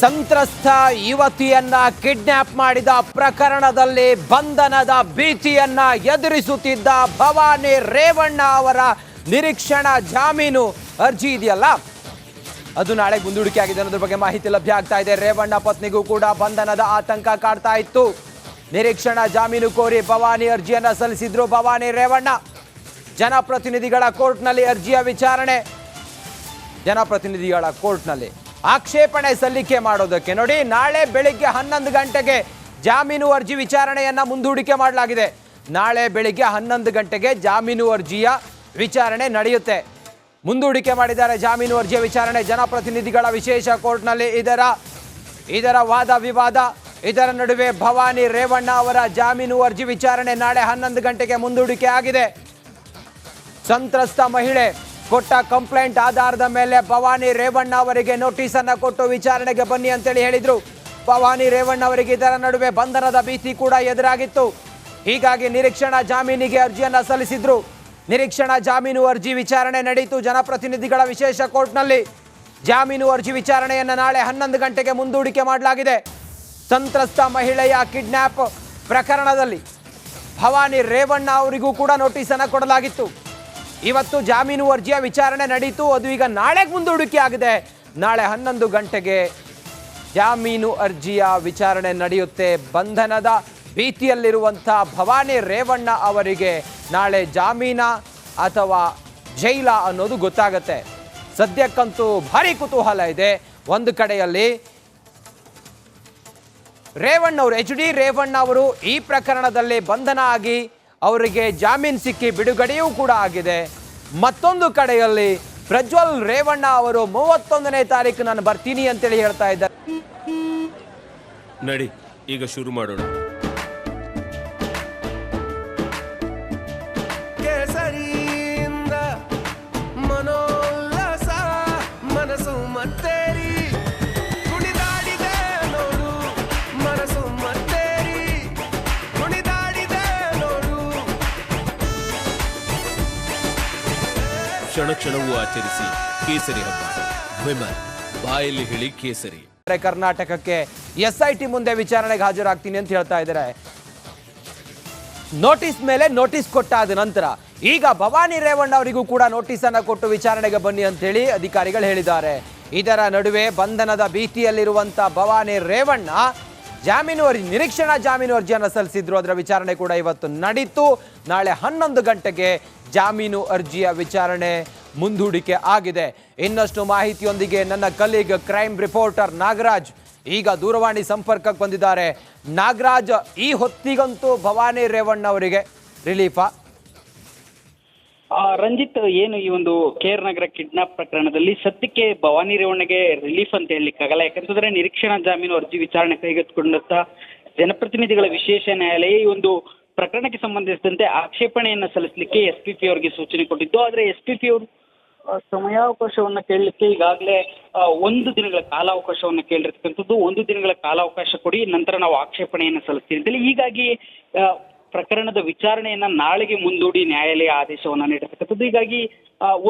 ಸಂತ್ರಸ್ತ ಯುವತಿಯನ್ನ ಕಿಡ್ನಾಪ್ ಮಾಡಿದ ಪ್ರಕರಣದಲ್ಲಿ ಬಂಧನದ ಭೀತಿಯನ್ನ ಎದುರಿಸುತ್ತಿದ್ದ ಭವಾನಿ ರೇವಣ್ಣ ಅವರ ನಿರೀಕ್ಷಣಾ ಜಾಮೀನು ಅರ್ಜಿ ಇದೆಯಲ್ಲ? ಅದು ನಾಳೆ ಮುಂದೂಡಿಕೆ ಆಗಿದೆ ಅನ್ನೋದ್ರ ಬಗ್ಗೆ ಮಾಹಿತಿ ಲಭ್ಯ ಆಗ್ತಾ ಇದೆ. ರೇವಣ್ಣ ಪತ್ನಿಗೂ ಕೂಡ ಬಂಧನದ ಆತಂಕ ಕಾಡ್ತಾ ಇತ್ತು. ನಿರೀಕ್ಷಣಾ ಜಾಮೀನು ಕೋರಿ ಭವಾನಿ ಅರ್ಜಿಯನ್ನ ಸಲ್ಲಿಸಿದ್ರು ಭವಾನಿ ರೇವಣ್ಣ. ಜನಪ್ರತಿನಿಧಿಗಳ ಕೋರ್ಟ್ನಲ್ಲಿ ಅರ್ಜಿಯ ವಿಚಾರಣೆ. ಜನಪ್ರತಿನಿಧಿಗಳ ಕೋರ್ಟ್ನಲ್ಲಿ ಆಕ್ಷೇಪಣೆ ಸಲ್ಲಿಕೆ ಮಾಡೋದಕ್ಕೆ. ನೋಡಿ, ನಾಳೆ ಬೆಳಿಗ್ಗೆ ಹನ್ನೊಂದು ಗಂಟೆಗೆ ಜಾಮೀನು ಅರ್ಜಿ ವಿಚಾರಣೆಯನ್ನು ಮುಂದೂಡಿಕೆ ಮಾಡಲಾಗಿದೆ. ನಾಳೆ ಬೆಳಿಗ್ಗೆ ಹನ್ನೊಂದು ಗಂಟೆಗೆ ಜಾಮೀನು ಅರ್ಜಿಯ ವಿಚಾರಣೆ ನಡೆಯುತ್ತೆ. ಮುಂದೂಡಿಕೆ ಮಾಡಿದ್ದಾರೆ ಜಾಮೀನು ಅರ್ಜಿಯ ವಿಚಾರಣೆ. ಜನಪ್ರತಿನಿಧಿಗಳ ವಿಶೇಷ ಕೋರ್ಟ್ನಲ್ಲಿ ಇದರ ಇದರ ವಾದ ವಿವಾದ, ಇದರ ನಡುವೆ ಭವಾನಿ ರೇವಣ್ಣ ಅವರ ಜಾಮೀನು ಅರ್ಜಿ ವಿಚಾರಣೆ ನಾಳೆ ಹನ್ನೊಂದು ಗಂಟೆಗೆ ಮುಂದೂಡಿಕೆ ಆಗಿದೆ. ಸಂತ್ರಸ್ತ ಮಹಿಳೆ ಕೊಟ್ಟ ಕಂಪ್ಲೇಂಟ್ ಆಧಾರದ ಮೇಲೆ ಭವಾನಿ ರೇವಣ್ಣ ಅವರಿಗೆ ನೋಟಿಸ್ ಅನ್ನ ಕೊಟ್ಟು ವಿಚಾರಣೆಗೆ ಬನ್ನಿ ಅಂತೇಳಿ ಹೇಳಿದ್ರು. ಭವಾನಿ ರೇವಣ್ಣ ಅವರಿಗೆ ಇದರ ನಡುವೆ ಬಂಧನದ ಭೀತಿ ಕೂಡ ಎದುರಾಗಿತ್ತು. ಹೀಗಾಗಿ ನಿರೀಕ್ಷಣಾ ಜಾಮೀನಿಗೆ ಅರ್ಜಿಯನ್ನ ಸಲ್ಲಿಸಿದ್ರು. ನಿರೀಕ್ಷಣಾ ಜಾಮೀನು ಅರ್ಜಿ ವಿಚಾರಣೆ ನಡೆಯಿತು ಜನಪ್ರತಿನಿಧಿಗಳ ವಿಶೇಷ ಕೋರ್ಟ್ನಲ್ಲಿ. ಜಾಮೀನು ಅರ್ಜಿ ವಿಚಾರಣೆಯನ್ನ ನಾಳೆ ಹನ್ನೊಂದು ಗಂಟೆಗೆ ಮುಂದೂಡಿಕೆ ಮಾಡಲಾಗಿದೆ. ಸಂತ್ರಸ್ತ ಮಹಿಳೆಯ ಕಿಡ್ನ್ಯಾಪ್ ಪ್ರಕರಣದಲ್ಲಿ ಭವಾನಿ ರೇವಣ್ಣ ಅವರಿಗೂ ಕೂಡ ನೋಟಿಸ್ ಅನ್ನ ಕೊಡಲಾಗಿತ್ತು. ಇವತ್ತು ಜಾಮೀನು ಅರ್ಜಿಯ ವಿಚಾರಣೆ ನಡೀತು. ಅದು ಈಗ ನಾಳೆಗೆ ಮುಂದೂಡಿಕೆ ಆಗಿದೆ. ನಾಳೆ ಹನ್ನೊಂದು ಗಂಟೆಗೆ ಜಾಮೀನು ಅರ್ಜಿಯ ವಿಚಾರಣೆ ನಡೆಯುತ್ತೆ. ಬಂಧನದ ಭೀತಿಯಲ್ಲಿರುವಂಥ ಭವಾನಿ ರೇವಣ್ಣ ಅವರಿಗೆ ನಾಳೆ ಜಾಮೀನ ಅಥವಾ ಜೈಲ ಅನ್ನೋದು ಗೊತ್ತಾಗತ್ತೆ. ಸದ್ಯಕ್ಕಂತೂ ಭಾರಿ ಕುತೂಹಲ ಇದೆ. ಒಂದು ಕಡೆಯಲ್ಲಿ ರೇವಣ್ಣ ಅವರು ಎಚ್ ಡಿ ರೇವಣ್ಣ ಅವರು ಈ ಪ್ರಕರಣದಲ್ಲಿ ಬಂಧನ ಆಗಿ ಅವರಿಗೆ ಜಾಮೀನು ಸಿಕ್ಕಿ ಬಿಡುಗಡೆಯೂ ಕೂಡ ಆಗಿದೆ. ಮತ್ತೊಂದು ಕಡೆಯಲ್ಲಿ ಪ್ರಜ್ವಲ್ ರೇವಣ್ಣ ಅವರು ಮೂವತ್ತೊಂದನೇ ತಾರೀಕು ನಾನು ಬರ್ತೀನಿ ಅಂತೇಳಿ ಹೇಳ್ತಾ ಇದ್ದಾರೆ. ನಡಿ ಈಗ ಶುರು ಮಾಡೋಣ. ಕೇಸರಿಯಿಂದ ಮನೋಲ್ಲಸ ಮನಸ್ಸು ಮತ್ತೇರಿ ಕ್ಷಣ ಕ್ಷಣವೂ ಆಚರಿಸಿ ಕೇಸರಿ ಹಬ್ಬ. ವಿಮಲ್, ಬಾಯಲ್ಲಿ ಹೇಳಿ ಕೇಸರಿ. ಕರ್ನಾಟಕಕ್ಕೆ ಎಸ್ ಐ ಟಿ ಮುಂದೆ ವಿಚಾರಣೆಗೆ ಹಾಜರಾಗ್ತೀನಿ ಅಂತ ಹೇಳ್ತಾ ಇದ್ದಾರೆ. ನೋಟಿಸ್ ಮೇಲೆ ನೋಟಿಸ್ ಕೊಟ್ಟಾದ ನಂತರ ಈಗ ಭವಾನಿ ರೇವಣ್ಣ ಅವರಿಗೂ ಕೂಡ ನೋಟಿಸ್ ಅನ್ನ ಕೊಟ್ಟು ವಿಚಾರಣೆಗೆ ಬನ್ನಿ ಅಂತ ಹೇಳಿ ಅಧಿಕಾರಿಗಳು ಹೇಳಿದ್ದಾರೆ. ಇದರ ನಡುವೆ ಬಂಧನದ ಭೀತಿಯಲ್ಲಿರುವಂತ ಭವಾನಿ ರೇವಣ್ಣ ಜಾಮೀನು ಅರ್ಜಿ, ನಿರೀಕ್ಷಣಾ ಜಾಮೀನು ಅರ್ಜಿಯನ್ನು ಸಲ್ಲಿಸಿದ್ರು. ಅದರ ವಿಚಾರಣೆ ಕೂಡ ಇವತ್ತು ನಡೀತು. ನಾಳೆ ಹನ್ನೊಂದು ಗಂಟೆಗೆ ಜಾಮೀನು ಅರ್ಜಿಯ ವಿಚಾರಣೆ ಮುಂದೂಡಿಕೆ ಆಗಿದೆ. ಇನ್ನಷ್ಟು ಮಾಹಿತಿಯೊಂದಿಗೆ ನನ್ನ ಕಲೀಗ್ ಕ್ರೈಮ್ ರಿಪೋರ್ಟರ್ ನಾಗರಾಜ್. ಈಗ ದೂರವಾಣಿ ಸಂಪರ್ಕಕ್ಕೆ ಬಂದಿದ್ದಾರೆ. ನಾಗರಾಜ್, ಈ ಹೊತ್ತಿಗಂತೂ ಭವಾನಿ ರೇವಣ್ಣ ಅವರಿಗೆ ರಿಲೀಫಾ. ರಂಜಿತ್, ಏನು ಈ ಒಂದು ಕೇರ್ ನಗರ ಕಿಡ್ನಾಪ್ ಪ್ರಕರಣದಲ್ಲಿ ಸದ್ಯಕ್ಕೆ ಭವಾನಿ ರೇವಣ್ಣಗೆ ರಿಲೀಫ್ ಅಂತ ಹೇಳಲಿಕ್ಕಾಗಲ್ಲ ಯಾಕಂತಂದ್ರೆ ನಿರೀಕ್ಷಣಾ ಜಾಮೀನು ಅರ್ಜಿ ವಿಚಾರಣೆ ಕೈಗೆತ್ತಿಕೊಂಡಂತ ಜನಪ್ರತಿನಿಧಿಗಳ ವಿಶೇಷ ನ್ಯಾಯಾಲಯ ಈ ಒಂದು ಪ್ರಕರಣಕ್ಕೆ ಸಂಬಂಧಿಸಿದಂತೆ ಆಕ್ಷೇಪಣೆಯನ್ನ ಸಲ್ಲಿಸಲಿಕ್ಕೆ ಎಸ್ ಪಿ ಪಿ ಅವರಿಗೆ ಸೂಚನೆ ಕೊಟ್ಟಿದ್ದು. ಆದರೆ ಎಸ್ ಪಿ ಪಿ ಅವರು ಸಮಯಾವಕಾಶವನ್ನ ಕೇಳಲಿಕ್ಕೆ ಈಗಾಗಲೇ ಒಂದು ದಿನಗಳ ಕಾಲಾವಕಾಶವನ್ನ ಕೇಳಿರ್ತಕ್ಕಂಥದ್ದು. ಒಂದು ದಿನಗಳ ಕಾಲಾವಕಾಶ ಕೊಡಿ, ನಂತರ ನಾವು ಆಕ್ಷೇಪಣೆಯನ್ನು ಸಲ್ಲಿಸ್ತೀವಿ ಅಂತೇಳಿ. ಹೀಗಾಗಿ ಪ್ರಕರಣದ ವಿಚಾರಣೆಯನ್ನ ನಾಳೆಗೆ ಮುಂದೂಡಿ ನ್ಯಾಯಾಲಯ ಆದೇಶವನ್ನ ನೀಡಿರ್ತಕ್ಕಂಥದ್ದು ಹೀಗಾಗಿ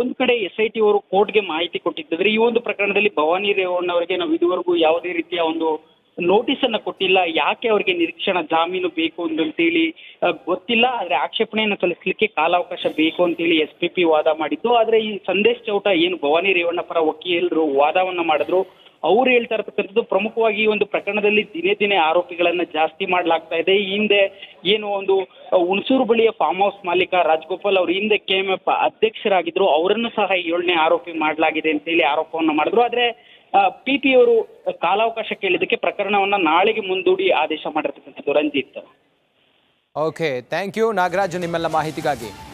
ಒಂದು ಕಡೆ ಎಸ್ ಐ ಟಿ ಅವರು ಕೋರ್ಟ್ಗೆ ಮಾಹಿತಿ ಕೊಟ್ಟಿದ್ದಾರೆ. ಈ ಒಂದು ಪ್ರಕರಣದಲ್ಲಿ ಭವಾನಿ ರೇವಣ್ಣ ಅವರಿಗೆ ನಾವು ಇದುವರೆಗೂ ಯಾವುದೇ ರೀತಿಯ ಒಂದು ನೋಟಿಸ್ ಅನ್ನ ಕೊಟ್ಟಿಲ್ಲ, ಯಾಕೆ ಅವರಿಗೆ ನಿರೀಕ್ಷಣಾ ಜಾಮೀನು ಬೇಕು ಅಂತೇಳಿ ಹೇಳಿ ಗೊತ್ತಿಲ್ಲ, ಆದ್ರೆ ಆಕ್ಷೇಪಣೆಯನ್ನು ಸಲ್ಲಿಸಲಿಕ್ಕೆ ಕಾಲಾವಕಾಶ ಬೇಕು ಅಂತೇಳಿ ಎಸ್ ಪಿ ಪಿ ವಾದ ಮಾಡಿದ್ದು. ಆದ್ರೆ ಈ ಸಂದೇಶ್ ಚೌಟ ಏನು ಭವಾನಿ ರೇವಣ್ಣ ಪರ ವಕೀಲರು ವಾದವನ್ನ ಮಾಡಿದ್ರು. ಅವ್ರು ಹೇಳ್ತಾ ಇರ್ತಕ್ಕಂಥದ್ದು ಪ್ರಮುಖವಾಗಿ ಈ ಒಂದು ಪ್ರಕರಣದಲ್ಲಿ ದಿನೇ ದಿನೇ ಆರೋಪಿಗಳನ್ನ ಜಾಸ್ತಿ ಮಾಡಲಾಗ್ತಾ ಇದೆ. ಈ ಹಿಂದೆ ಏನು ಒಂದು ಹುಣಸೂರು ಬಳಿಯ ಫಾರ್ಮ್ ಹೌಸ್ ಮಾಲೀಕ ರಾಜಗೋಪಾಲ್ ಅವ್ರ ಹಿಂದೆ ಕೆಎಂಎಫ್ ಅಧ್ಯಕ್ಷರಾಗಿದ್ರು. ಅವರನ್ನು ಸಹ ಏಳನೇ ಆರೋಪಿ ಮಾಡಲಾಗಿದೆ ಅಂತೇಳಿ ಆರೋಪವನ್ನ ಮಾಡಿದ್ರು. ಆದ್ರೆ ಪಿ ಅವರು ಕಾಲಾವಕಾಶ ಕೇಳಿದ್ದಕ್ಕೆ ಪ್ರಕರಣವನ್ನ ನಾಳೆಗೆ ಮುಂದೂಡಿ ಆದೇಶ ಮಾಡಿರ್ತಕ್ಕಂಥದ್ದು Ranjith. Okay thank you Nagaraj, ನಿಮ್ಮೆಲ್ಲ ಮಾಹಿತಿಗಾಗಿ.